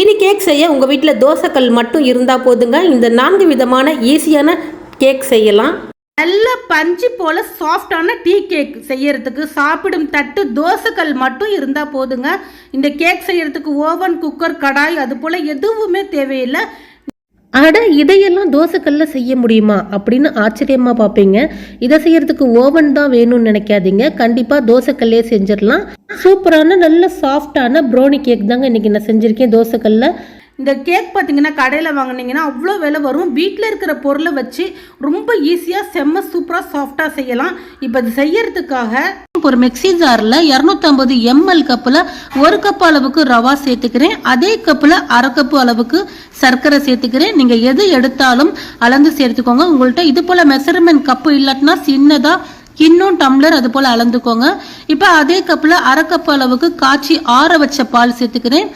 இனி கேக் செய்ய உங்கள் வீட்டில் தோசைக்கல் மட்டும் இருந்தால் போதுங்க. இந்த நான்கு விதமான ஈஸியான கேக் செய்யலாம். நல்ல பஞ்சு போல சாஃப்டான டீ கேக் செய்யறதுக்கு சாப்பிடும் தட்டு தோசைக்கல் மட்டும் இருந்தால் போதுங்க. இந்த கேக் செய்யறதுக்கு ஓவன் குக்கர் கடாய் அது போல் எதுவுமே தேவையில்லை. அட இதையெல்லாம் தோசைக்கல்ல செய்ய முடியுமா? அப்படின்னு ஆச்சரியமாக பார்ப்பீங்க. இதை செய்யறதுக்கு ஓவன் தான் வேணும்னு நினைக்காதீங்க. கண்டிப்பாக தோசைக்கல்லே செஞ்சிடலாம். சூப்பரான நல்ல சாஃப்டான ப்ரௌனி கேக் தாங்க இன்னைக்கு நான் செஞ்சுருக்கேன் தோசைக்கல்ல. இந்த கேக் பார்த்தீங்கன்னா கடையில் வாங்குனீங்கன்னா அவ்வளோ விலை வரும். வீட்டில் இருக்கிற பொருளை வச்சு ரொம்ப ஈஸியாக செம்ம சூப்பராக சாஃப்டாக செய்யலாம். இப்போ இது செய்யறதுக்காக ஒரு மிக்சி ஜாரில் இரநூத்தம்பது எம்எல் கப்பில் ஒரு கப் அளவுக்கு ரவா சேர்த்துக்கிறேன். அதே கப்பில் அரை கப்பு அளவுக்கு சர்க்கரை சேர்த்துக்கிறேன். நீங்கள் எது எடுத்தாலும் அளந்து சேர்த்துக்கோங்க. உங்கள்கிட்ட இது போல் மெஷர்மெண்ட் கப்பு இல்லாட்டினா சின்னதாக இன்னும் டம்ளர் அது போல் அளந்துக்கோங்க. இப்போ அதே கப்பில் அரை கப் அளவுக்கு காய்ச்சி ஆற வச்ச பால் சேர்த்துக்கிறேன்.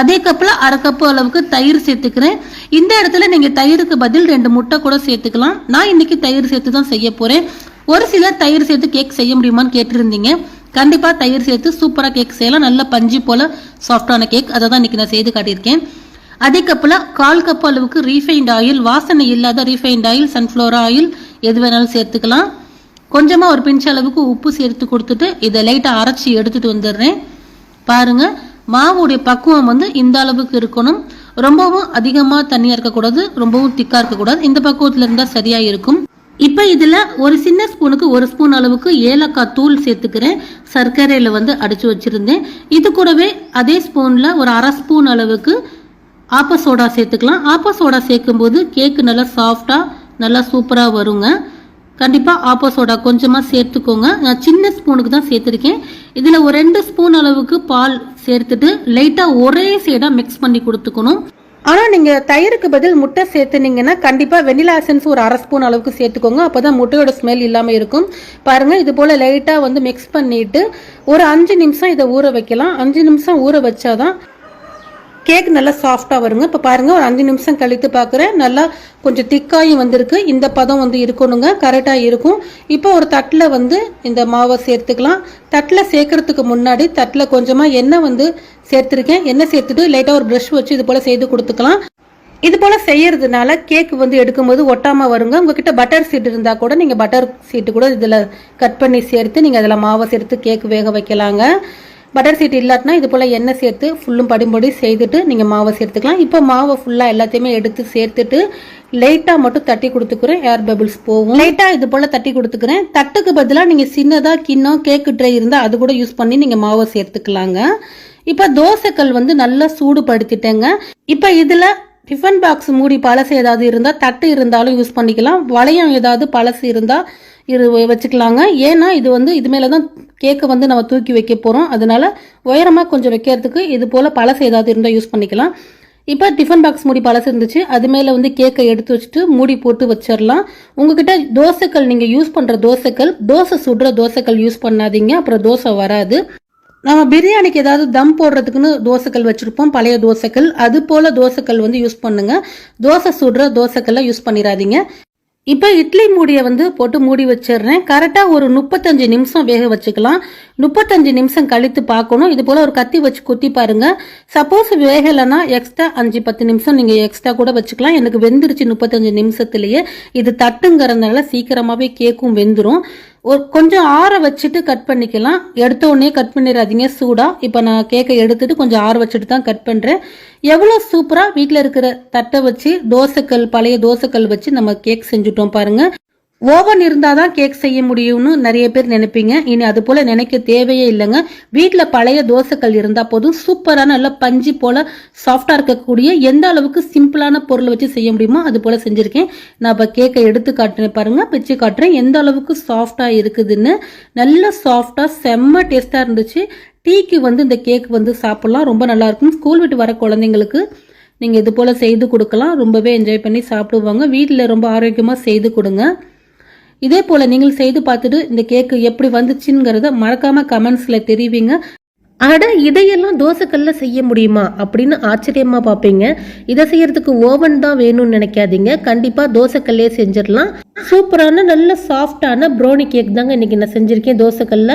அதே கப்பில் அரை கப்பு அளவுக்கு தயிர் சேர்த்துக்கிறேன். இந்த இடத்துல நீங்கள் தயிருக்கு பதில் ரெண்டு முட்டை கூட சேர்த்துக்கலாம். நான் இன்னைக்கு தயிர் சேர்த்து தான் செய்ய போகிறேன் ஒரு சிலர் தயிர் சேர்த்து கேக் செய்ய முடியுமான்னு கேட்டிருந்தீங்க. கண்டிப்பாக தயிர் சேர்த்து சூப்பராக கேக் செய்யலாம். நல்ல பஞ்சு போல் சாஃப்டான கேக் அதை தான் இன்னைக்கு நான் செய்து காட்டியிருக்கேன். அதே கப்பில் கால் கப் அளவுக்கு ரீஃபைண்ட் ஆயில் வாசனை இல்லாத ரீஃபைண்ட் ஆயில் சன்ஃப்ளவர் ஆயில் எது வேணாலும் சேர்த்துக்கலாம். கொஞ்சமாக ஒரு பிஞ்ச் அளவுக்கு உப்பு சேர்த்து கொடுத்துட்டு இதை லைட்டாக அரைச்சி எடுத்துட்டு வந்துடுறேன். பாருங்க மாவுடைய பக்குவம் வந்து இந்த அளவுக்கு இருக்கணும். ரொம்பவும் அதிகமாக தண்ணியாக இருக்கக்கூடாது ரொம்பவும் திக்காக இருக்கக்கூடாது. இந்த பக்குவத்தில் இருந்தால் சரியாக இருக்கும். இப்போ இதில் ஒரு சின்ன ஸ்பூனுக்கு ஒரு ஸ்பூன் அளவுக்கு ஏலக்காய் தூள் சேர்த்துக்கிறேன். சர்க்கரையில் வந்து அடித்து வச்சுருந்தேன். இது கூடவே அதே ஸ்பூனில் ஒரு அரை ஸ்பூன் அளவுக்கு ஆப்ப சோடா சேர்த்துக்கலாம். ஆப்ப சோடா சேர்க்கும்போது கேக்கு நல்லா சாஃப்டாக நல்லா சூப்பராக வருங்க. கண்டிப்பாக ஆப்ப சோடா கொஞ்சமாக சேர்த்துக்கோங்க. நான் சின்ன ஸ்பூனுக்கு தான் சேர்த்துருக்கேன். இதில் ஒரு ரெண்டு ஸ்பூன் அளவுக்கு பால் சேர்த்துட்டு லைட்டாக ஒரே சைடாக மிக்ஸ் பண்ணி கொடுத்துக்கணும். ஆனால் நீங்கள் தயிருக்கு பதில் முட்டை சேர்த்துனீங்கன்னா கண்டிப்பாக வெனிலா எசன்ஸ் ஒரு அரை ஸ்பூன் அளவுக்கு சேர்த்துக்கோங்க. அப்போ தான் முட்டையோட ஸ்மெல் இல்லாமல் இருக்கும். பாருங்கள் இது போல் லைட்டாக வந்து மிக்ஸ் பண்ணிவிட்டு ஒரு அஞ்சு நிமிஷம் இதை ஊற வைக்கலாம். அஞ்சு நிமிஷம் ஊற வச்சாதான் கேக் நல்லா சாஃப்டாக வருங்க. இப்போ பாருங்கள் ஒரு அஞ்சு நிமிஷம் கழித்து பார்க்குறேன் நல்லா கொஞ்சம் திக்காயும் வந்திருக்கு. இந்த பதம் வந்து இருக்கணுங்க. கரெக்டாக இருக்கும். இப்போ ஒரு தட்டில் வந்து இந்த மாவை சேர்த்துக்கலாம். தட்டில் சேர்க்கறதுக்கு முன்னாடி தட்டில் கொஞ்சமாக எண்ணெய் வந்து சேர்த்துருக்கேன். எண்ணெய் சேர்த்துட்டு லைட்டாக ஒரு ப்ரஷ் வச்சு இது போல் செய்து கொடுத்துக்கலாம். இது போல் செய்யறதுனால கேக் வந்து எடுக்கும்போது ஒட்டாமல் வருங்க. உங்ககிட்ட பட்டர் சீட் இருந்தால் கூட நீங்கள் பட்டர் சீட்டு கூட இதில் கட் பண்ணி சேர்த்து நீங்கள் அதில் மாவை சேர்த்து கேக் வேக வைக்கலாங்க. பட்டர் சீட் இல்லாட்டினா இது போல் எண்ணெய் சேர்த்து ஃபுல்லும் படிம்படி செய்துட்டு நீங்கள் மாவை சேர்த்துக்கலாம். இப்போ மாவை ஃபுல்லாக எல்லாத்தையுமே எடுத்து சேர்த்துட்டு லைட்டாக மட்டும் தட்டி கொடுத்துக்கிறேன். ஏர் பபிள்ஸ் போகும். லைட்டாக இது போல் தட்டி கொடுத்துக்கிறேன். தட்டுக்கு பதிலாக நீங்கள் சின்னதாக கிண்ணம் கேக்கு ட்ரை இருந்தால் அது கூட யூஸ் பண்ணி நீங்கள் மாவை சேர்த்துக்கலாங்க. இப்போ தோசைக்கல் வந்து நல்லா சூடுபடுத்திட்டேங்க. இப்போ இதில் டிஃபன் பாக்ஸ் மூடி பழசு ஏதாவது இருந்தால் தட்டு இருந்தாலும் யூஸ் பண்ணிக்கலாம். வளையம் ஏதாவது பழசு இருந்தால் இரு வச்சுக்கலாங்க. ஏன்னா இது வந்து இது மேலே தான் கேக்கை வந்து நம்ம தூக்கி வைக்க போகிறோம் அதனால உயரமாக கொஞ்சம் வைக்கிறதுக்கு இது போல் பழசு ஏதாவது இருந்தால் யூஸ் பண்ணிக்கலாம். இப்போ டிஃபன் பாக்ஸ் மூடி பழசு இருந்துச்சு. அது மேலே வந்து கேக்கை எடுத்து வச்சுட்டு மூடி போட்டு வச்சிடலாம் உங்ககிட்ட தோசைக்கல் நீங்கள் யூஸ் பண்ணுற தோசைக்கல் தோசை சுடுற தோசைக்கல் யூஸ் பண்ணாதீங்க. அப்புறம் தோசை வராது. நம்ம பிரியாணிக்கு ஏதாவது தம் போடுறதுக்குன்னு தோசைக்கல் வச்சுருப்போம் பழைய தோசைக்கல். அது போல் தோசைக்கல் வந்து யூஸ் பண்ணுங்க. தோசை சுடுற தோசைக்கல்லாம் யூஸ் பண்ணிடாதீங்க இப்போ இட்லி மூடியை வந்து போட்டு மூடி வச்சிடுறேன் கரெக்டாக ஒரு முப்பத்தஞ்சு நிமிஷம் வேக வச்சுக்கலாம். முப்பத்தஞ்சு நிமிஷம் கழித்து பார்க்கணும் இது போல் ஒரு கத்தி வச்சு குத்தி பாருங்க. சப்போஸ் வேகலைன்னா எக்ஸ்ட்ரா அஞ்சு பத்து நிமிஷம் நீங்கள் எக்ஸ்ட்ரா கூட வச்சுக்கலாம். எனக்கு வெந்துருச்சு முப்பத்தஞ்சு நிமிஷத்துலேயே. இது தட்டுங்கிறதுனால சீக்கிரமாகவே கேக்கும் வெந்துடும் ஒரு கொஞ்சம் ஆற வச்சுட்டு கட் பண்ணிக்கலாம். எடுத்த உடனே கட் பண்ணிடாதீங்க சூடாக இப்போ நான் கேக்கை எடுத்துட்டு கொஞ்சம் ஆற வச்சுட்டு தான் கட் பண்ணுறேன் எவ்வளோ சூப்பராக வீட்டில் இருக்கிற தட்டை வச்சு தோசைக்கல் பழைய தோசைக்கல் வச்சு நம்ம கேக் செஞ்சுட்டோம் பாருங்கள் ஓவன் இருந்தால் தான் கேக் செய்ய முடியும்னு நிறைய பேர் நினைப்பீங்க. இனி அது போல் நினைக்க தேவையே இல்லைங்க. வீட்டில் பழைய தோசைக்கல் இருந்தால் போதும். சூப்பரான நல்ல பஞ்சு போல் சாஃப்டாக இருக்கக்கூடிய எந்த அளவுக்கு சிம்பிளான பொருளை வச்சு செய்ய முடியுமோ அது போல் செஞ்சுருக்கேன். நான் இப்போ கேக்கை எடுத்து காட்டுறேன் பாருங்கள் பிச்சு காட்டுறேன். எந்த அளவுக்கு சாஃப்டாக இருக்குதுன்னு. நல்ல சாஃப்டாக செம்ம டேஸ்ட்டாக இருந்துச்சு. டீக்கு வந்து இந்த கேக் வந்து சாப்பிட்லாம். ரொம்ப நல்லா இருக்கும். ஸ்கூல் விட்டு வர குழந்தைங்களுக்கு நீங்கள் இது போல் செய்து கொடுக்கலாம். ரொம்பவே என்ஜாய் பண்ணி சாப்பிடுவாங்க. வீட்டில் ரொம்ப ஆரோக்கியமாக செய்து கொடுங்க. இதே போல் நீங்கள் செய்து பார்த்துட்டு இந்த கேக்கு எப்படி வந்துச்சுங்கிறத மறக்காம கமெண்ட்ஸில் தெரிவிங்க. அட இதையெல்லாம் தோசைக்கல்ல செய்ய முடியுமா? அப்படின்னு ஆச்சரியமா பார்ப்பீங்க. இதை செய்யறதுக்கு ஓவன் தான் வேணும்னு நினைக்காதீங்க. கண்டிப்பா தோசைக்கல்லே செஞ்சிடலாம். சூப்பரான நல்ல சாஃப்டான ப்ரௌனி கேக் தாங்க இன்னைக்கு நான் செஞ்சிருக்கேன் தோசைக்கல்ல.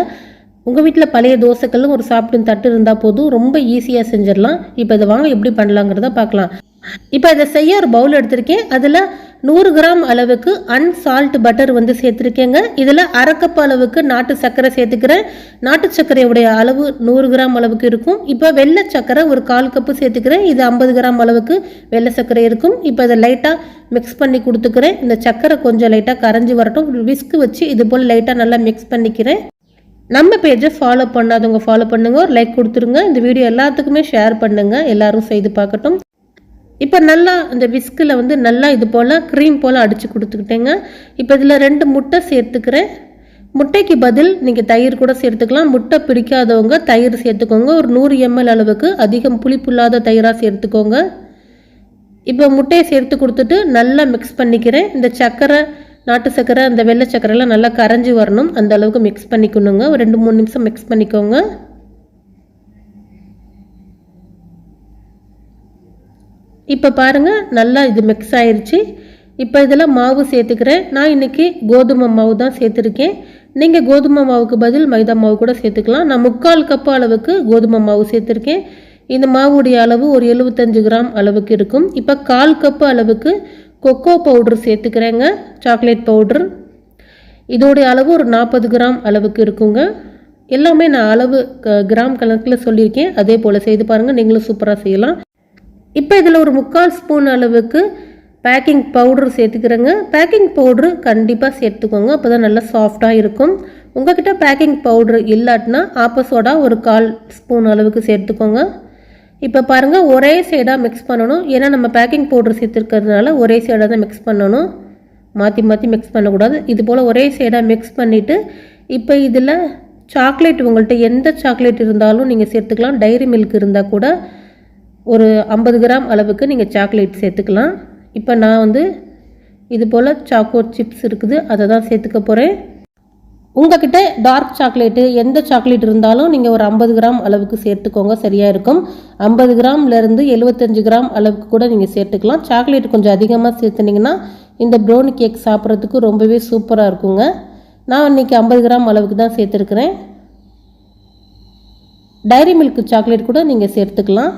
உங்கள் வீட்டில் பழைய தோசைக்கல்லும் ஒரு சாப்பிடும் தட்டு இருந்தால் போதும். ரொம்ப ஈஸியாக செஞ்சிடலாம். இப்போ இதை வாங்க எப்படி பண்ணலாங்கிறத பார்க்கலாம். இப்போ இதை செய்ய ஒரு பவுல் எடுத்திருக்கேன். அதில் நூறு கிராம் அளவுக்கு அன்சால்ட் பட்டர் வந்து சேர்த்துருக்கேங்க. இதில் அரை அளவுக்கு நாட்டு சர்க்கரை சேர்த்துக்கிறேன். நாட்டு சர்க்கரையுடைய அளவு நூறு கிராம் அளவுக்கு இருக்கும். இப்போ வெள்ளை சர்க்கரை ஒரு கால் கப்பு சேர்த்துக்கிறேன். இது ஐம்பது கிராம் அளவுக்கு வெள்ளை சர்க்கரை இருக்கும். இப்போ இதை லைட்டாக மிக்ஸ் பண்ணி கொடுத்துக்கிறேன். இந்த சர்க்கரை கொஞ்சம் லைட்டாக கரைஞ்சி வரட்டும். விஸ்க்கு வச்சு இது போல் லைட்டாக நல்லா மிக்ஸ் பண்ணிக்கிறேன். நம்ம பேஜை ஃபாலோ பண்ணாதவங்க ஃபாலோ பண்ணுங்க ஒரு லைக் கொடுத்துருங்க. இந்த வீடியோ எல்லாத்துக்குமே ஷேர் பண்ணுங்கள் எல்லோரும் செய்து பார்க்கட்டும். இப்போ நல்லா இந்த விஸ்கில் வந்து நல்லா இது போல் க்ரீம் போல் அடித்து கொடுத்துக்கிட்டேங்க. இப்போ இதில் ரெண்டு முட்டை சேர்த்துக்கிறேன். முட்டைக்கு பதில் நீங்கள் தயிர் கூட சேர்த்துக்கலாம். முட்டை பிடிக்காதவங்க தயிர் சேர்த்துக்கோங்க. ஒரு நூறு எம்எல் அளவுக்கு அதிகம் புளிப்புள்ளாத தயிராக சேர்த்துக்கோங்க. இப்போ முட்டையை சேர்த்து கொடுத்துட்டு நல்லா மிக்ஸ் பண்ணிக்கிறேன். இந்த சர்க்கரை நாட்டு சக்கரை அந்த வெள்ளை சக்கரைலாம் நல்லா கரைஞ்சி வரணும். அந்த அளவுக்கு மிக்ஸ் பண்ணிக்கணுங்க. ஒரு ரெண்டு மூணு நிமிஷம் மிக்ஸ் பண்ணிக்கோங்க. இப்போ பாருங்கள் நல்லா இது மிக்ஸ் ஆயிடுச்சு இப்போ இதில் மாவு சேர்த்துக்கிறேன். நான் இன்றைக்கி கோதுமை மாவு தான் சேர்த்துருக்கேன். நீங்கள் கோதுமை மாவுக்கு பதில் மைதா மாவு கூட சேர்த்துக்கலாம். நான் முக்கால் கப்பு அளவுக்கு கோதுமை மாவு சேர்த்துருக்கேன். இந்த மாவுடைய அளவு ஒரு எழுபத்தஞ்சு கிராம் அளவுக்கு இருக்கும். இப்போ கால் கப்பு அளவுக்கு கொக்கோ பவுட்ரு சேர்த்துக்கிறேங்க. சாக்லேட் பவுட்ரு இதோடைய அளவு ஒரு நாற்பது கிராம் அளவுக்கு இருக்குங்க. எல்லாமே நான் அளவு க- கிராம் கணக்கில் சொல்லியிருக்கேன். அதே போல் செய்து பாருங்கள் நீங்களும் சூப்பராக செய்யலாம். இப்போ இதில் ஒரு முக்கால் ஸ்பூன் அளவுக்கு பேக்கிங் பவுடர் சேர்த்துக்கிறேங்க. பேக்கிங் பவுட்ரு கண்டிப்பாக சேர்த்துக்கோங்க. அப்போ தான் நல்லா சாஃப்டாக இருக்கும். உங்ககிட்ட பேக்கிங் பவுட்ரு இல்லாட்டினா ஆப்பசோடா ஒரு கால் ஸ்பூன் அளவுக்கு சேர்த்துக்கோங்க. இப்போ பாருங்கள் ஒரே சைடாக மிக்ஸ் பண்ணணும். ஏன்னா நம்ம பேக்கிங் பவுடர் சேர்த்துருக்கிறதுனால ஒரே சைடாக தான் மிக்ஸ் பண்ணணும். மாற்றி மாற்றி மிக்ஸ் பண்ணக்கூடாது. இது போல் ஒரே சைடாக மிக்ஸ் பண்ணிவிட்டு இப்போ இதில் சாக்லேட் உங்கள்கிட்ட எந்த சாக்லேட் இருந்தாலும் நீங்கள் சேர்த்துக்கலாம். டைரி மில்க் இருந்தால் கூட ஒரு ஐம்பது கிராம் அளவுக்கு நீங்கள் சாக்லேட் சேர்த்துக்கலாம். இப்போ நான் வந்து இது போல் சாக்கோ சிப்ஸ் இருக்குது அதை தான் சேர்த்துக்க போகிறேன் உங்ககிட்ட டார்க் சாக்லேட்டு எந்த சாக்லேட் இருந்தாலும் நீங்கள் ஒரு ஐம்பது கிராம் அளவுக்கு சேர்த்துக்கோங்க சரியாக இருக்கும். ஐம்பது கிராம்லேருந்து எழுபத்தஞ்சு கிராம் அளவுக்கு கூட நீங்கள் சேர்த்துக்கலாம். சாக்லேட் கொஞ்சம் அதிகமாக சேர்த்துனீங்கன்னா இந்த ப்ரௌனி கேக் சாப்பிட்றதுக்கு ரொம்பவே சூப்பராக இருக்குங்க. நான் இன்றைக்கி ஐம்பது கிராம் அளவுக்கு தான் சேர்த்துருக்குறேன். டைரி மில்க் சாக்லேட் கூட நீங்கள் சேர்த்துக்கலாம்.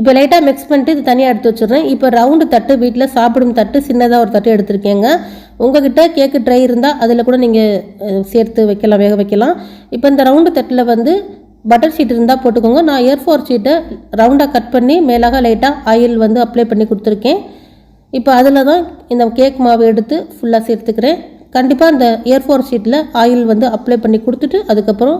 இப்போ லைட்டாக மிக்ஸ் பண்ணிட்டு இது தனியாக எடுத்து வச்சிடுறேன். இப்போ ரவுண்டு தட்டு வீட்டில் சாப்பிடும் தட்டு சின்னதாக ஒரு தட்டு எடுத்திருக்கேங்க. உங்ககிட்ட கேக்கு ட்ரை இருந்தால் அதில் கூட நீங்கள் சேர்த்து வைக்கலாம் வேக வைக்கலாம். இப்போ இந்த ரவுண்டு தட்டில் வந்து பட்டர் ஷீட் இருந்தால் போட்டுக்கோங்க. நான் ஏர் ஃபோர் ஷீட்டை ரவுண்டாக கட் பண்ணி மேலாக லைட்டாக ஆயில் வந்து அப்ளை பண்ணி கொடுத்துருக்கேன். இப்போ அதில் தான் இந்த கேக் மாவு எடுத்து ஃபுல்லாக சேர்த்துக்கிறேன். கண்டிப்பாக இந்த ஏர் ஃபோர் ஷீட்டில் ஆயில் வந்து அப்ளை பண்ணி கொடுத்துட்டு அதுக்கப்புறம்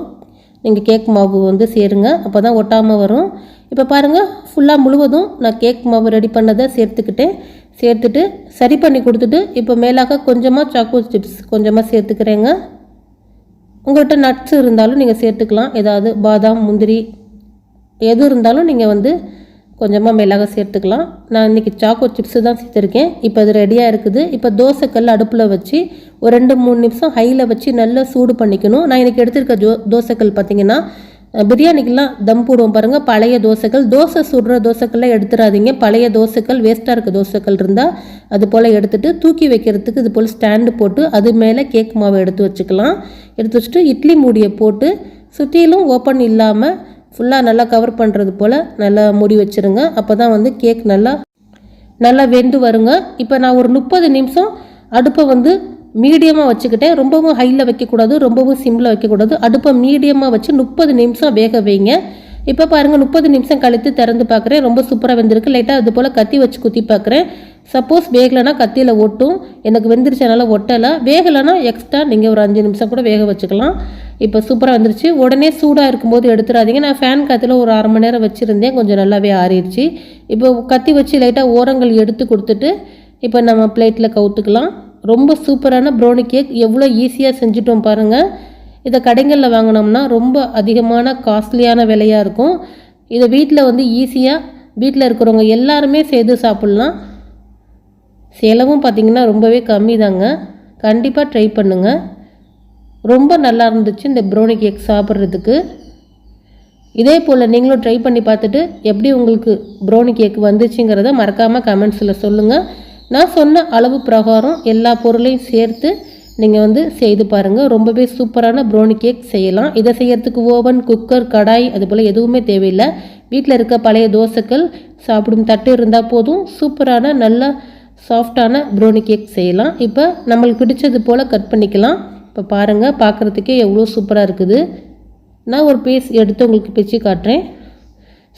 நீங்கள் கேக் மாவு வந்து சேருங்க. அப்போ தான் ஒட்டாமல் வரும். இப்போ பாருங்கள் ஃபுல்லாக முழுவதும் நான் கேக் மாவு ரெடி பண்ணதை சேர்த்துக்கிட்டேன் சேர்த்துட்டு சரி பண்ணி கொடுத்துட்டு இப்போ மேலாக கொஞ்சமாக சாக்கோ சிப்ஸ் கொஞ்சமாக சேர்த்துக்கிறேங்க. உங்கள்கிட்ட நட்ஸ் இருந்தாலும் நீங்கள் சேர்த்துக்கலாம். ஏதாவது பாதாம் முந்திரி எது இருந்தாலும் நீங்கள் வந்து கொஞ்சமாக மிளகாய் சேர்த்துக்கலாம். நான் இன்றைக்கி சாக்கோ சிப்ஸு தான் சேர்த்துருக்கேன். இப்போ அது ரெடியாக இருக்குது. இப்போ தோசைக்கல் அடுப்பில் வச்சு ஒரு ரெண்டு மூணு நிமிஷம் ஹையில் வச்சு நல்லா சூடு பண்ணிக்கணும். நான் இன்றைக்கி எடுத்திருக்க ஜோ தோசைக்கல் பார்த்தீங்கன்னா பிரியாணிக்கெலாம் பிரியாணிக்கெல்லாம் தம் போடுவோம் பாருங்கள் பழைய தோசைகள் தோசை சுடுற தோசைக்கல்லாம் எடுத்துடாதீங்க பழைய தோசைகள் வேஸ்ட்டாக இருக்க தோசைகள் இருந்தால் அது போல் எடுத்துட்டு தூக்கி வைக்கிறதுக்கு இது போல் ஸ்டாண்டு போட்டு அது மேலே கேக் மாவை எடுத்து வச்சுக்கலாம். எடுத்து வச்சுட்டு இட்லி மூடியை போட்டு சுற்றிலும் ஓப்பன் இல்லாமல் ஃபுல்லாக நல்லா கவர் பண்ணுறது போல் நல்லா மூடி வச்சுருங்க. அப்போ தான் வந்து கேக் நல்லா நல்லா வெந்து வருங்க. இப்போ நான் ஒரு முப்பது நிமிஷம் அடுப்பை வந்து மீடியமாக வச்சுக்கிட்டேன். ரொம்பவும் ஹையில் வைக்கக்கூடாது ரொம்பவும் சிம்மில் வைக்கக்கூடாது. அடுப்பை மீடியமாக வச்சு முப்பது நிமிஷம் வேக வைங்க. இப்போ பாருங்கள் முப்பது நிமிஷம் கழித்து திறந்து பார்க்குறேன் ரொம்ப சூப்பராக வெந்திருக்கு. லைட்டாக அது போல் கத்தி வச்சு குத்தி பார்க்குறேன் சப்போஸ் வேகலைன்னா கத்தியில் ஒட்டும். எனக்கு வெந்துருச்சனால ஒட்டலை. வேகலைன்னா எக்ஸ்ட்ரா நீங்கள் ஒரு அஞ்சு நிமிஷம் கூட வேக வச்சுக்கலாம். இப்போ சூப்பராக வந்துருச்சு. உடனே சூடாக இருக்கும்போது எடுத்துடாதீங்க. நான் ஃபேன் காற்றுல ஒரு அரை மணி நேரம் வச்சுருந்தேன். கொஞ்சம் நல்லாவே ஆறிடுச்சு. இப்போ கத்தி வச்சு லைட்டாக ஓரங்கள் எடுத்து கொடுத்துட்டு இப்போ நம்ம பிளேட்டில் கவுத்துக்கலாம். ரொம்ப சூப்பரான ப்ரௌனி கேக் எவ்வளோ ஈஸியாக செஞ்சுட்டோம் பாருங்கள் இதை கடைகளில் வாங்கினோம்னா ரொம்ப அதிகமான காஸ்ட்லியான விலையாக இருக்கும். இதை வீட்டில் வந்து ஈஸியாக வீட்டில் இருக்கிறவங்க எல்லாருமே சேர்த்து சாப்பிட்லாம். செலவும் பார்த்திங்கன்னா ரொம்பவே கம்மி தாங்க கண்டிப்பாக ட்ரை பண்ணுங்கள் ரொம்ப நல்லா இருந்துச்சு இந்த ப்ரௌனி கேக் சாப்பிட்றதுக்கு. இதே போல் நீங்களும் ட்ரை பண்ணி பார்த்துட்டு எப்படி உங்களுக்கு ப்ரௌனி கேக் வந்துச்சுங்கிறத மறக்காமல் கமெண்ட்ஸில் சொல்லுங்கள் நான் சொன்ன அளவு பிரகாரம் எல்லா பொருளையும் சேர்த்து நீங்கள் வந்து செய்து பாருங்கள் ரொம்பவே சூப்பரான ப்ரௌனி கேக் செய்யலாம். இதை செய்யறதுக்கு ஓவன் குக்கர் கடாய் அது போல் எதுவுமே தேவையில்லை. வீட்டில் இருக்க பழைய தோசைகள் சாப்பிடும் தட்டு இருந்தால் போதும். சூப்பரான நல்ல சாஃப்டான ப்ரௌனி கேக் செய்யலாம். இப்போ நம்மளுக்கு பிடிச்சது போல் கட் பண்ணிக்கலாம். இப்போ பாருங்கள் பார்க்குறதுக்கே எவ்வளோ சூப்பராக இருக்குது. நான் ஒரு பீஸ் எடுத்து உங்களுக்கு பிச்சு காட்டுறேன்.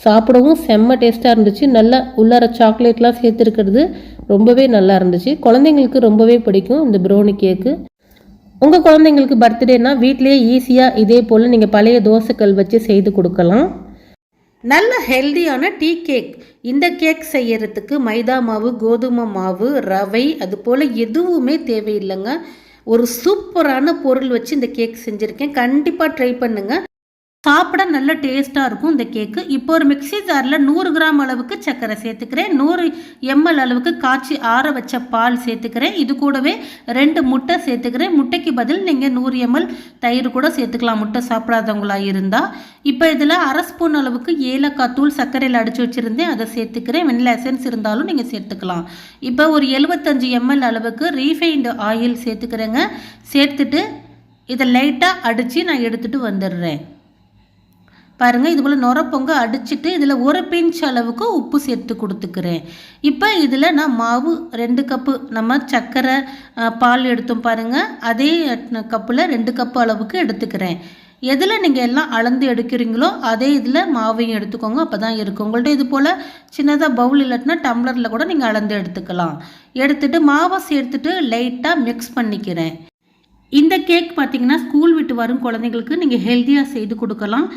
சாப்பிடவும் செம்ம டேஸ்ட்டாக இருந்துச்சு. நல்லா உள்ளார சாக்லேட்லாம் சேர்த்துருக்கிறது ரொம்பவே நல்லா இருந்துச்சு. குழந்தைங்களுக்கு ரொம்பவே பிடிக்கும் இந்த ப்ரௌனி கேக்கு உங்கள் குழந்தைங்களுக்கு பர்த்டேனா வீட்டிலேயே ஈஸியாக இதே போல் நீங்கள் பழைய தோசைக்கல் வச்சு செய்து கொடுக்கலாம். நல்ல ஹெல்தியான டீ கேக் இந்த கேக் செய்யறதுக்கு மைதா மாவு கோதுமை மாவு ரவை அது போல் எதுவுமே தேவையில்லைங்க. ஒரு சூப்பரான பொருள் வச்சு இந்த கேக் செஞ்சுருக்கேன். கண்டிப்பாக ட்ரை பண்ணுங்கள் சாப்பிட நல்ல டேஸ்ட்டாக இருக்கும் இந்த கேக்கு இப்போ ஒரு மிக்ஸி ஜாரில் நூறு கிராம் அளவுக்கு சர்க்கரை சேர்த்துக்கிறேன். நூறு எம்எல் அளவுக்கு காய்ச்சி ஆற வச்ச பால் சேர்த்துக்கிறேன். இது கூடவே ரெண்டு முட்டை சேர்த்துக்கிறேன். முட்டைக்கு பதில் நீங்கள் நூறு எம்எல் தயிர் கூட சேர்த்துக்கலாம். முட்டை சாப்பிடாதவங்களா இருந்தால் இப்போ இதில் அரை ஸ்பூன் அளவுக்கு ஏலக்காய் தூள் சர்க்கரையில் அடித்து வச்சுருந்தேன். அதை சேர்த்துக்கிறேன். வெண்ணிலா எசன்ஸ் இருந்தாலும் நீங்கள் சேர்த்துக்கலாம். இப்போ ஒரு எழுபத்தஞ்சு எம்எல் அளவுக்கு ரீஃபைண்டு ஆயில் சேர்த்துக்கிறேங்க. சேர்த்துட்டு இதை லைட்டாக அடித்து நான் எடுத்துகிட்டு வந்துடுறேன். பாருங்கள் இது போல் நுரப்பொங்க பொங்க அடிச்சுட்டு இதில் ஒரு பிஞ்ச் அளவுக்கு உப்பு சேர்த்து கொடுத்துக்கிறேன். இப்போ இதில் நான் மாவு ரெண்டு கப்பு நம்ம சர்க்கரை பால் எடுத்தோம் பாருங்கள் அதே கப்பில் ரெண்டு கப்பு அளவுக்கு எடுத்துக்கிறேன். எதில் நீங்கள் எல்லாம் அளந்து எடுக்கிறீங்களோ அதே இதில் மாவையும் எடுத்துக்கோங்க அப்போ தான் இருக்கும். உங்கள்கிட்ட இது போல் சின்னதாக பவுல் இல்லாட்டினா டம்ளரில் கூட நீங்கள் அளந்து எடுத்துக்கலாம். எடுத்துட்டு மாவை சேர்த்துட்டு லைட்டாக மிக்ஸ் பண்ணிக்கிறேன். இந்த கேக் பார்த்திங்கன்னா ஸ்கூல் விட்டு வரும் குழந்தைங்களுக்கு நீங்கள் ஹெல்த்தியாக செய்து கொடுக்கலாம்.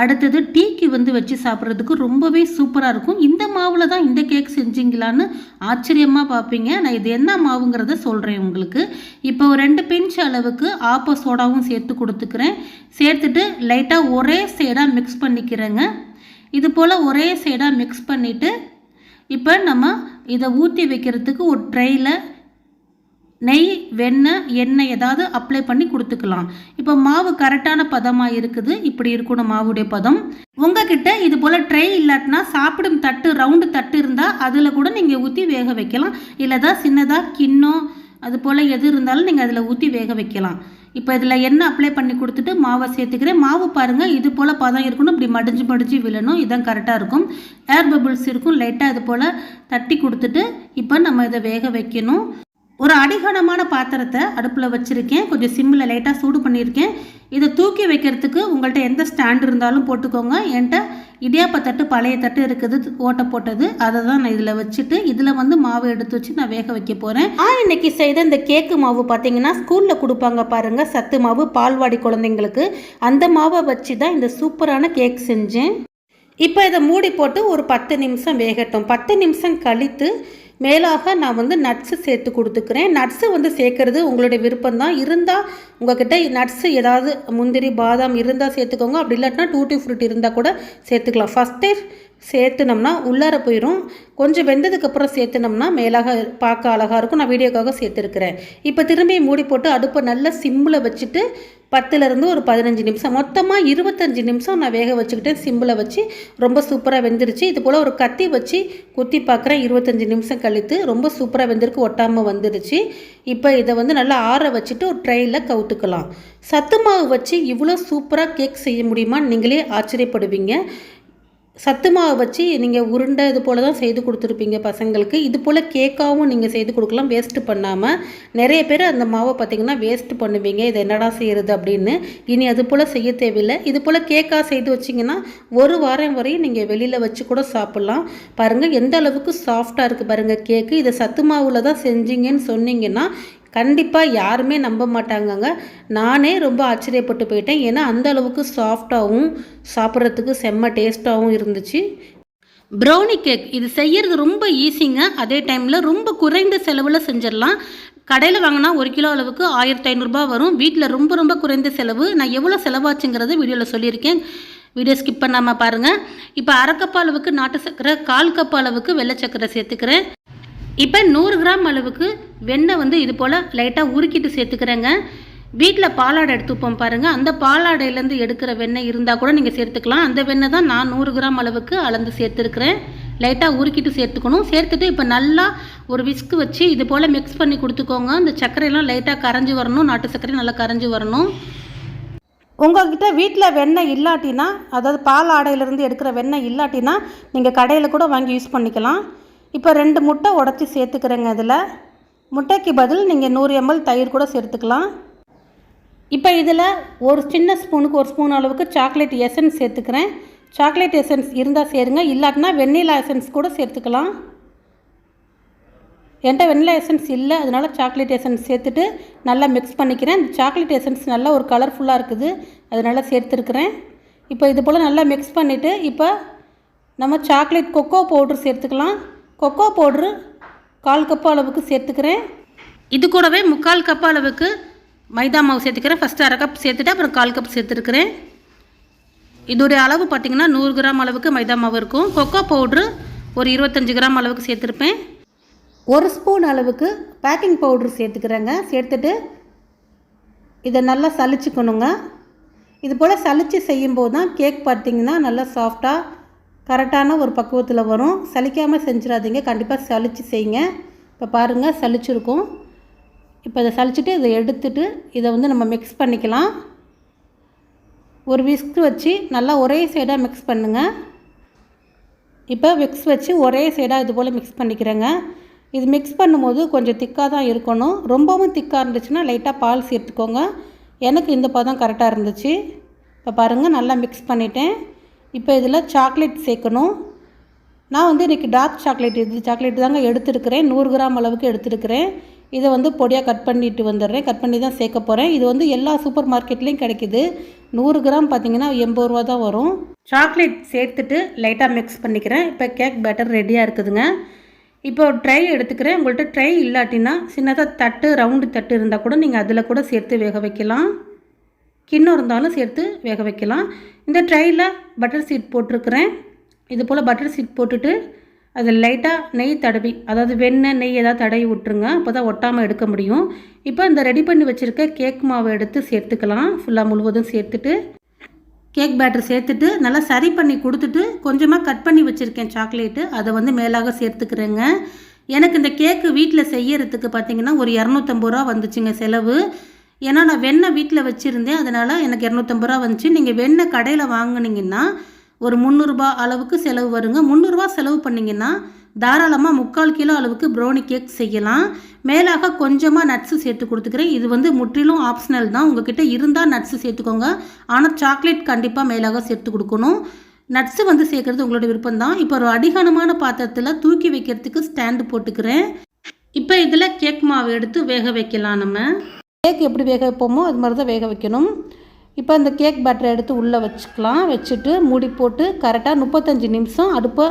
அடுத்தது டீக்கு வந்து வச்சு சாப்பிட்றதுக்கு ரொம்பவே சூப்பராக இருக்கும். இந்த மாவில் தான் இந்த கேக் செஞ்சிங்களான்னு ஆச்சரியமாக பார்ப்பீங்க. நான் இது என்ன மாவுங்கிறத சொல்கிறேன் உங்களுக்கு. இப்போ ஒரு ரெண்டு பிஞ்ச் அளவுக்கு ஆப்ப சோடாவும் சேர்த்து கொடுத்துக்கிறேன். சேர்த்துட்டு லைட்டாக ஒரே சைடாக மிக்ஸ் பண்ணிக்கிறேங்க. இது போல் ஒரே சைடாக மிக்ஸ் பண்ணிவிட்டு இப்போ நம்ம இதை ஊற்றி வைக்கிறதுக்கு ஒரு ட்ரெயில் நெய் வெண்ணெய் எண்ணெய் ஏதாவது அப்ளை பண்ணி கொடுத்துக்கலாம். இப்போ மாவு கரெக்டான பதமாக இருக்குது. இப்படி இருக்கணும் மாவுடைய பதம். உங்ககிட்ட இது போல் ட்ரை இல்லாட்டினா சாப்பிடும் தட்டு ரவுண்டு தட்டு இருந்தால் அதில் கூட நீங்கள் ஊற்றி வேக வைக்கலாம். இல்லைதா சின்னதாக கிண்ணம் அது போல் எது இருந்தாலும் நீங்கள் அதில் ஊற்றி வேக வைக்கலாம். இப்போ இதில் எண்ணெய் அப்ளை பண்ணி கொடுத்துட்டு மாவை சேர்த்துக்கிறேன். மாவு பாருங்கள் இது போல் பதம் இருக்கணும். இப்படி மடிஞ்சு மடிஞ்சு விழணும். இதான் கரெக்டாக இருக்கும். ஏர் பபிள்ஸ் இருக்கும். லைட்டாக இது போல் தட்டி கொடுத்துட்டு இப்போ நம்ம இதை வேக வைக்கணும். ஒரு அடிகனமான பாத்திரத்தை அடுப்பில் வச்சுருக்கேன். கொஞ்சம் சிம்மில் லைட்டாக சூடு பண்ணியிருக்கேன் இதை தூக்கி வைக்கிறதுக்கு உங்கள்கிட்ட எந்த ஸ்டாண்ட் இருந்தாலும் போட்டுக்கோங்க. என்கிட்ட இடியாப்ப தட்டு பழைய தட்டு இருக்குது ஓட்டை போட்டது. அதை தான் நான் இதில் வச்சுட்டு இதில் வந்து மாவு எடுத்து வச்சு நான் வேக வைக்க போகிறேன் ஆ இன்னைக்கு செய்த இந்த கேக்கு மாவு பார்த்தீங்கன்னா ஸ்கூலில் கொடுப்பாங்க பாருங்கள் சத்து மாவு பால்வாடி குழந்தைங்களுக்கு. அந்த மாவை வச்சு தான் இந்த சூப்பரான கேக் செஞ்சேன். இப்போ இதை மூடி போட்டு ஒரு பத்து நிமிஷம் வேகட்டும். பத்து நிமிஷம் கழித்து மேலாக நான் வந்து நட்ஸு சேர்த்து கொடுத்துக்கிறேன். நட்ஸு வந்து சேர்க்கறது உங்களுடைய விருப்பம்தான். இருந்தால் உங்ககிட்ட நட்ஸு ஏதாவது முந்திரி பாதாம் இருந்தால் சேர்த்துக்கோங்க. அப்படி இல்லாட்டினா டூட்டி ஃப்ரூட் இருந்தால் கூட சேர்த்துக்கலாம். ஃபஸ்ட்டே சேர்த்துனோம்னா உள்ளார போயிடும் கொஞ்சம் வெந்ததுக்கப்புறம் சேர்த்துனோம்னா மேலாக பார்க்க அழகாக இருக்கும். நான் வீடியோக்காக சேர்த்துருக்குறேன். இப்போ திரும்பி மூடி போட்டு அடுப்பை நல்லா சிம்மில் வச்சுட்டு பத்துலேருந்து ஒரு பதினஞ்சு நிமிஷம். மொத்தமாக இருபத்தஞ்சி நிமிஷம் நான் வேக வச்சுக்கிட்டேன். சிம்பிளை வச்சு ரொம்ப சூப்பராக வெந்துருச்சு. இது போல் ஒரு கத்தி வச்சு குத்தி பார்க்குறேன் இருபத்தஞ்சி நிமிஷம் கழித்து ரொம்ப சூப்பராக வெந்திருக்கு ஒட்டாமல் வந்துருச்சு. இப்போ இதை வந்து நல்லா ஆற வச்சுட்டு ஒரு ட்ரெயில கவுத்துக்கலாம். சத்து மாவு வச்சு இவ்வளோ சூப்பராக கேக் செய்ய முடியுமான்னு நீங்களே ஆச்சரியப்படுவீங்க. சத்து மாவு வச்சு நீங்கள் உருண்டை இது போல் தான் செய்து கொடுத்துருப்பீங்க பசங்களுக்கு. இது போல் கேக்காகவும் நீங்கள் செய்து கொடுக்கலாம். வேஸ்ட்டு பண்ணாமல் நிறைய பேர் அந்த மாவை பார்த்தீங்கன்னா வேஸ்ட்டு பண்ணுவீங்க. இது என்னடா செய்கிறது அப்படின்னு. இனி அது போல் செய்ய தேவையில்லை. இது போல் கேக்காக செய்து வச்சிங்கன்னா ஒரு வாரம் வரையும் நீங்கள் வெளியில் வச்சு கூட சாப்பிட்லாம். பாருங்கள் எந்த அளவுக்கு சாஃப்டாக இருக்குது பாருங்கள் கேக்கு. இதை சத்து மாவில் தான் செஞ்சீங்கன்னு சொன்னீங்கன்னா கண்டிப்பாக யாருமே நம்ப மாட்டாங்கங்க. நானே ரொம்ப ஆச்சரியப்பட்டு போயிட்டேன். ஏன்னா அந்த அளவுக்கு சாஃப்டாகவும் சாப்பிட்றதுக்கு செம்ம டேஸ்ட்டாகவும் இருந்துச்சு. ப்ரௌனி கேக் இது செய்யறது ரொம்ப ஈஸிங்க அதே டைமில் ரொம்ப குறைந்த செலவில் செஞ்சிடலாம். கடையில் வாங்கினா ஒரு கிலோ அளவுக்கு ஆயிரத்தி ஐநூறுரூபா வரும். வீட்டில் ரொம்ப ரொம்ப குறைந்த செலவு. நான் எவ்வளோ செலவாச்சுங்கிறத வீடியோவில் சொல்லியிருக்கேன். வீடியோ ஸ்கிப் பண்ணாமல் பாருங்கள் இப்போ அரை கப் அளவுக்கு நாட்டு சர்க்கரை கால் கப் அளவுக்கு வெள்ளை சர்க்கரை சேர்த்துக்கிறேன். இப்போ நூறு கிராம் அளவுக்கு வெண்ணெய் வந்து இது போல் லைட்டாக உருக்கிட்டு சேர்த்துக்கிறேங்க. வீட்டில் பாலாடை எடுத்துப்போம் பாருங்கள் அந்த பாலாடையிலேருந்து எடுக்கிற வெண்ணெய் இருந்தால் கூட நீங்கள் சேர்த்துக்கலாம். அந்த வெண்ணெய் தான் நான் நூறு கிராம் அளவுக்கு அளந்து சேர்த்துருக்கிறேன். லைட்டாக உருக்கிட்டு சேர்த்துக்கணும். சேர்த்துட்டு இப்போ நல்லா ஒரு விஸ்க் வச்சு இது போல் மிக்ஸ் பண்ணி கொடுத்துக்கோங்க. இந்த சர்க்கரையெல்லாம் லைட்டாக கரைஞ்சி வரணும். நாட்டு சர்க்கரை நல்லா கரைஞ்சி வரணும். உங்கள்கிட்ட வீட்டில் வெண்ணெய் இல்லாட்டினா அதாவது பால் ஆடையிலேருந்து எடுக்கிற வெண்ணெய் இல்லாட்டினா நீங்கள் கடையில் கூட வாங்கி யூஸ் பண்ணிக்கலாம். இப்போ ரெண்டு முட்டை உடச்சி சேர்த்துக்கிறேங்க இதில். முட்டைக்கு பதில் நீங்கள் நூறு எம்எல் தயிர் கூட சேர்த்துக்கலாம். இப்போ இதில் ஒரு சின்ன ஸ்பூனுக்கு ஒரு ஸ்பூன் அளவுக்கு சாக்லேட் எசன்ஸ் சேர்த்துக்கிறேன். சாக்லேட் எசன்ஸ் இருந்தால் சேருங்க. இல்லாட்டினா வெண்ணிலா எசன்ஸ் கூட சேர்த்துக்கலாம். என்கிட்ட வெண்ணிலா எசன்ஸ் இல்லை. அதனால் சாக்லேட் எசன்ஸ் சேர்த்துட்டு நல்லா மிக்ஸ் பண்ணிக்கிறேன். இந்த சாக்லேட் எசன்ஸ் நல்லா ஒரு கலர்ஃபுல்லாக இருக்குது. அதனால் சேர்த்துருக்குறேன். இப்போ இது போல் நல்லா மிக்ஸ் பண்ணிவிட்டு இப்போ நம்ம சாக்லேட் கொக்கோ பவுட்ரு சேர்த்துக்கலாம். கொக்கோ பவுட்ரு கால் கப்பு அளவுக்கு சேர்த்துக்கிறேன். இது கூடவே முக்கால் கப் அளவுக்கு மைதா மாவு சேர்த்துக்கிறேன். ஃபஸ்ட்டு அரை கப் சேர்த்துட்டு அப்புறம் கால் கப் சேர்த்துருக்கிறேன். இதோடைய அளவு பார்த்திங்கன்னா நூறு கிராம் அளவுக்கு மைதா மாவு இருக்கும். கொக்கோ பவுட்ரு ஒரு இருபத்தஞ்சி கிராம் அளவுக்கு சேர்த்துருப்பேன். ஒரு ஸ்பூன் அளவுக்கு பேக்கிங் பவுட்ரு சேர்த்துக்கிறேங்க. சேர்த்துட்டு இதை நல்லா சலிச்சுக்கணுங்க இது போல் சலிச்சு செய்யும்போது தான் கேக் பார்த்திங்கன்னா நல்லா சாஃப்டாக கரெக்டான ஒரு பக்குவத்தில் வரும். சலிக்காமல் செஞ்சிடாதீங்க. கண்டிப்பாக சலிச்சு செய்யுங்க. இப்போ பாருங்கள் சலிச்சிருக்கும். இப்போ இதை சலிச்சுட்டு இதை எடுத்துட்டு இதை வந்து நம்ம மிக்ஸ் பண்ணிக்கலாம். ஒரு விஸ்க் வச்சு நல்லா ஒரே சைடாக மிக்ஸ் பண்ணுங்கள் இப்போ விக்ஸ் வச்சு ஒரே சைடாக இது போல் மிக்ஸ் பண்ணிக்கிறேங்க. இது மிக்ஸ் பண்ணும்போது கொஞ்சம் திக்காக தான் இருக்கணும். ரொம்பவும் திக்காக இருந்துச்சுன்னா லைட்டாக பால் சேர்த்துக்கோங்க. எனக்கு இந்த பதம் கரெக்டாக இருந்துச்சு. இப்போ பாருங்கள் நல்லா மிக்ஸ் பண்ணிட்டேன். இப்போ இதில் சாக்லேட் சேர்க்கணும். நான் வந்து இன்றைக்கி டார்க் சாக்லேட் இது சாக்லேட் தாங்க எடுத்துருக்கிறேன். நூறு கிராம் அளவுக்கு எடுத்துருக்கிறேன். இதை வந்து பொடியாக கட் பண்ணிட்டு வந்துடுறேன். கட் பண்ணி தான் சேர்க்க போகிறேன் இது வந்து எல்லா சூப்பர் மார்க்கெட்லேயும் கிடைக்கிது. நூறு கிராம் பார்த்தீங்கன்னா எண்பது ரூபா தான் வரும். சாக்லேட் சேர்த்துட்டு லைட்டாக மிக்ஸ் பண்ணிக்கிறேன். இப்போ கேக் பேட்டர் ரெடியாக இருக்குதுங்க. இப்போ ட்ரை எடுத்துக்கிறேன். உங்கள்கிட்ட ட்ரை இல்லாட்டினா சின்னதாக தட்டு ரவுண்டு தட்டு இருந்தால் கூட நீங்கள் அதில் கூட சேர்த்து வேக வைக்கலாம். கிண்ணம் இருந்தாலும் சேர்த்து வேக வைக்கலாம். இந்த ட்ரையில் பட்டர் சீட் போட்டிருக்கிறேன். இது போல் பட்டர் சீட் போட்டுட்டு அதில் லைட்டாக நெய் தடவி அதாவது வெண்ணெய் நெய் ஏதாவது தடவி விட்ருங்க அப்போ தான் ஒட்டாமல் எடுக்க முடியும். இப்போ இந்த ரெடி பண்ணி வச்சுருக்க கேக் மாவை எடுத்து சேர்த்துக்கலாம். ஃபுல்லாக முழுவதும் சேர்த்துட்டு கேக் பேட்டர் சேர்த்துட்டு நல்லா சரி பண்ணி கொடுத்துட்டு கொஞ்சமாக கட் பண்ணி வச்சுருக்கேன் சாக்லேட்டு அதை வந்து மேலாக சேர்த்துக்கிறேங்க. எனக்கு இந்த கேக்கு வீட்டில் செய்யறதுக்கு பார்த்தீங்கன்னா ஒரு இரநூத்தம்பது ரூபா வந்துச்சுங்க செலவு. ஏன்னா நான் வெண்ணெய் வீட்டில் வச்சுருந்தேன். அதனால் எனக்கு இரநூத்தம்பது ரூபா வந்துச்சு. நீங்கள் வெண்ணெய் கடையில் வாங்கினீங்கன்னா ஒரு முந்நூறுரூபா அளவுக்கு செலவு வருங்க. முந்நூறுரூவா செலவு பண்ணிங்கன்னா தாராளமாக முக்கால் கிலோ அளவுக்கு ப்ரௌனி கேக் செய்யலாம். மேலாக கொஞ்சமாக நட்ஸு சேர்த்து கொடுத்துக்கிறேன். இது வந்து முற்றிலும் ஆப்ஷனல் தான். உங்ககிட்ட இருந்தால் நட்ஸு சேர்த்துக்கோங்க. ஆனால் சாக்லேட் கண்டிப்பாக மேலாக சேர்த்து கொடுக்கணும். நட்ஸு வந்து சேர்க்குறது உங்களோட விருப்பம் தான். இப்போ ஒரு அடிகானமான பாத்திரத்தில் தூக்கி வைக்கிறதுக்கு ஸ்டாண்டு போட்டுக்கிறேன். இப்போ இதில் கேக் மாவு எடுத்து வேக வைக்கலாம் நம்ம. கேக் எப்படி வேக வைப்போமோ அது மாதிரி தான் வேக வைக்கணும். இப்போ அந்த கேக் பேட்டரை எடுத்து உள்ளே வச்சுக்கலாம். வச்சுட்டு மூடி போட்டு கரெக்டாக முப்பத்தஞ்சு நிமிஷம் அடுப்பை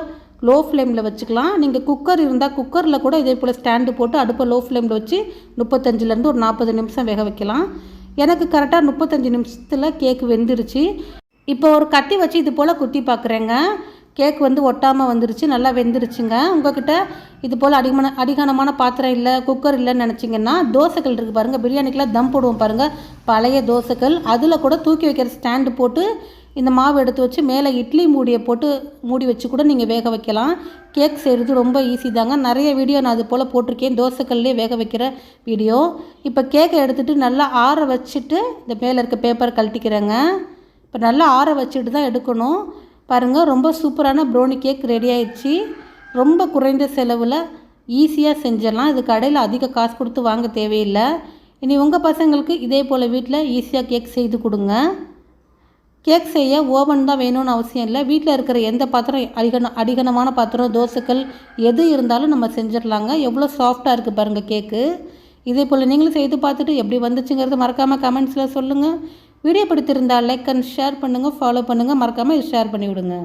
லோ ஃப்ளேமில் வச்சுக்கலாம் நீங்கள் குக்கர் இருந்தால் குக்கரில் கூட இதே போல் ஸ்டாண்டு போட்டு அடுப்பை லோ ஃப்ளேமில் வச்சு முப்பத்தஞ்சுலேருந்து ஒரு நாற்பது நிமிஷம் வேக வைக்கலாம். எனக்கு கரெக்டாக முப்பத்தஞ்சு நிமிஷத்தில் கேக் வெந்துருச்சு. இப்போ ஒரு கத்தி வச்சு இது போல் குத்தி பார்க்குறேங்க கேக் வந்து ஒட்டாமல் வந்துருச்சு நல்லா வெந்துருச்சுங்க. உங்கள்கிட்ட இது போல் அடிமான அடிகானமான பாத்திரம் இல்லை குக்கர் இல்லைன்னு நினச்சிங்கன்னா தோசைகள் இருக்குது பாருங்கள் பிரியாணிக்கெலாம் தம் போடுவோம் பாருங்கள் பழைய தோசைகள். அதில் கூட தூக்கி வைக்கிற ஸ்டாண்டு போட்டு இந்த மாவு எடுத்து வச்சு மேலே இட்லி மூடியை போட்டு மூடி வச்சு கூட நீங்கள் வேக வைக்கலாம். கேக் செய்கிறது ரொம்ப ஈஸி தாங்க. நிறைய வீடியோ நான் அது போல் போட்டிருக்கேன். தோசைக்கல்லே வேக வைக்கிற வீடியோ இப்போ கேக்கை எடுத்துகிட்டு நல்லா ஆற வச்சுட்டு இந்த மேலே இருக்க பேப்பர் கழட்டிக்கிறேங்க. இப்போ நல்லா ஆற வச்சுட்டு தான் எடுக்கணும். பாருங்கள் ரொம்ப சூப்பரான ப்ரௌனி கேக் ரெடி ஆயிடுச்சு. ரொம்ப குறைந்த செலவில் ஈஸியாக செஞ்சிடலாம். இது கடையில் அதிக காசு கொடுத்து வாங்க தேவையில்லை. இனி உங்கள் பசங்களுக்கு இதே போல் வீட்டில் ஈஸியாக கேக் செய்து கொடுங்க. கேக் செய்ய ஓவன் தான் வேணும்னு அவசியம் இல்லை. வீட்டில் இருக்கிற எந்த பாத்திரம் அடிகன அடிகனமான பாத்திரம் தோசைகள் எது இருந்தாலும் நம்ம செஞ்சிடலாங்க. எவ்வளோ சாஃப்டாக இருக்குது பாருங்கள் கேக்கு இதே போல் நீங்களும் செய்து பார்த்துட்டு எப்படி வந்துச்சுங்கிறது மறக்காமல் கமெண்ட்ஸில் சொல்லுங்கள் வீடியோ பிடித்திருந்தால் லைக் அண்ட் ஷேர் பண்ணுங்கள் ஃபாலோ பண்ணுங்கள் மறக்காமல் ஷேர் பண்ணிவிடுங்க.